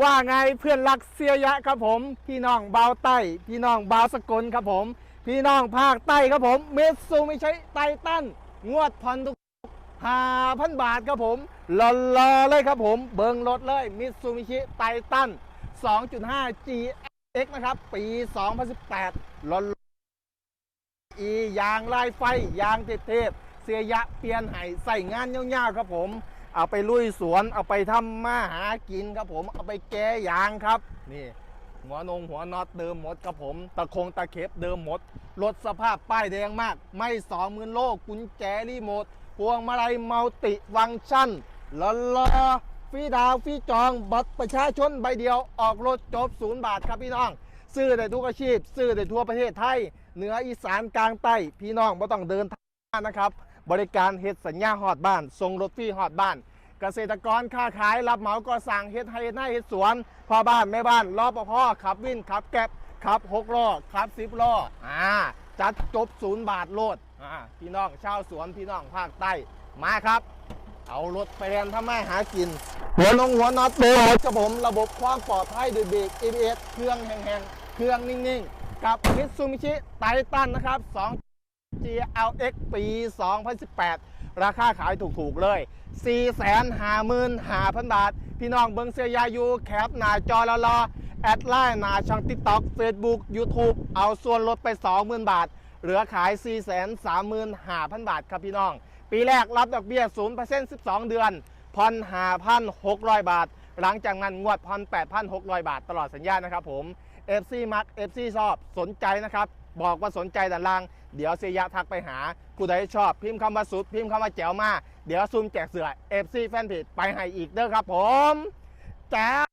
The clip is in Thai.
ว่าไงเพื่อนรักเสียยะครับผม พี่น้องบาวใต้ พี่น้องบาวสกลครับผม พี่น้องภาคใต้ครับผมเมสซูไม่ใช่ไตตันงวดผ่อนทุกห้าพันบาทครับผมรอรอๆเลยครับผม เบิงรถเลยมิตซูมิชิไตตัน2.5 GX นะครับ ปี 2018รออียางลายไฟ ยางเทพเสียยะเปลี่ยนให้ใส่งานยาวๆครับผม เอาไปลุยสวนเอาไปทำมาหากินครับผมเอาไปแก้ยางครับ นี่ หัวนงหัวน็อตเดิมหมดครับผม ตะคงตะเข็บเดิมหมดรถสภาพป้ายแดงมาก ไม่สองหมื่นโลกุญแจรีโมทพวงมาลัยมัลติฟังชั่นลลอฟรีดาวฟรีจองบัตรประชาชนใบเดียวออกรถจบศูนย์บาทครับพี่น้อง ซื้อได้ทุกอาชีพ ซื้อได้ทั่วประเทศไทย เหนืออีสานกลางใต้พี่น้องไม่ต้องเดินทางนะครับ บริการเฮ็ดสัญญาหอดบ้านส่งรถฟรีหอดบ้าน เกษตรกรค้าขายรับเหมาก่อสร้างเฮ็ดไฮหน้าเฮ็ดสวนพ่อบ้านแม่บ้านรอปภขับวินขับแก๊บขับหกล้อขับสิบล้ออ่าจัดจบศูนย์บาทโลดอ่าพี่น้องชาวสวนพี่น้องภาคใต้มาครับ เอารถไปเรียนทำไมาหากิน หัวลงหัวน็อตเบรกกับผมระบบความปลอดภัยด้วยเบรก ABS เครื่องแห้งๆเครื่องนิ่งๆ กับ Mitsubishi Titan นะครับ2 GLX ปี 2018 ราคาขายถูกๆ เลย 455,000 บาท พี่น้องเบิงเสียยาอยู่แคปหน้าจอลลอแอดไลน์หน้าช่อง TikTok Facebook YouTube เอาส่วนลดไป 20,000 บาท เหลือขาย 435,000 บาทครับพี่น้อง ปีแรกรับดอกเบี้ย 0% 12 เดือนผ่อน5,600 บาท หลังจากนั้นงวดผ่อน8,600 บาทตลอดสัญญานะครับผม FC มัก FC ชอบสนใจนะครับ บอกว่าสนใจด้านล่าง เดี๋ยวเสียยะทักไปหาผู้ใดชอบ พิมพ์คำว่าสุด พิมพ์คำว่าแจ๋วมา เดี๋ยวซูมแจกเสือเอฟซีแฟนเพจไปให้อีกเด้อครับผมแจ๋ว